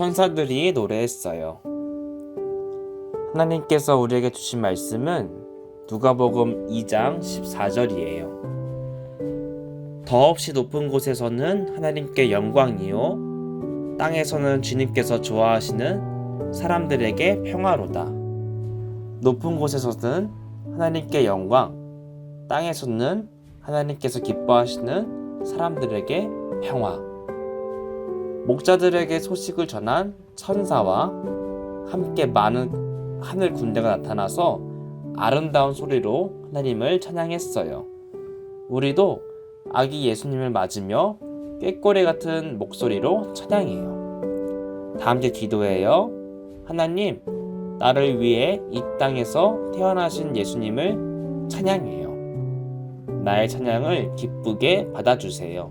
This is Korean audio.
천사들이 노래했어요. 하나님께서 우리에게 주신 말씀은 누가복음 2장 14절이에요. 더없이 높은 곳에서는 하나님께 영광이요 땅에서는 주님께서 좋아하시는 사람들에게 평화로다. 높은 곳에서는 하나님께 영광, 땅에서는 하나님께서 기뻐하시는 사람들에게 평화. 목자들에게 소식을 전한 천사와 함께 많은 하늘 군대가 나타나서 아름다운 소리로 하나님을 찬양했어요. 우리도 아기 예수님을 맞으며 꾀꼬리 같은 목소리로 찬양해요. 다 함께 기도해요. 하나님, 나를 위해 이 땅에서 태어나신 예수님을 찬양해요. 나의 찬양을 기쁘게 받아주세요.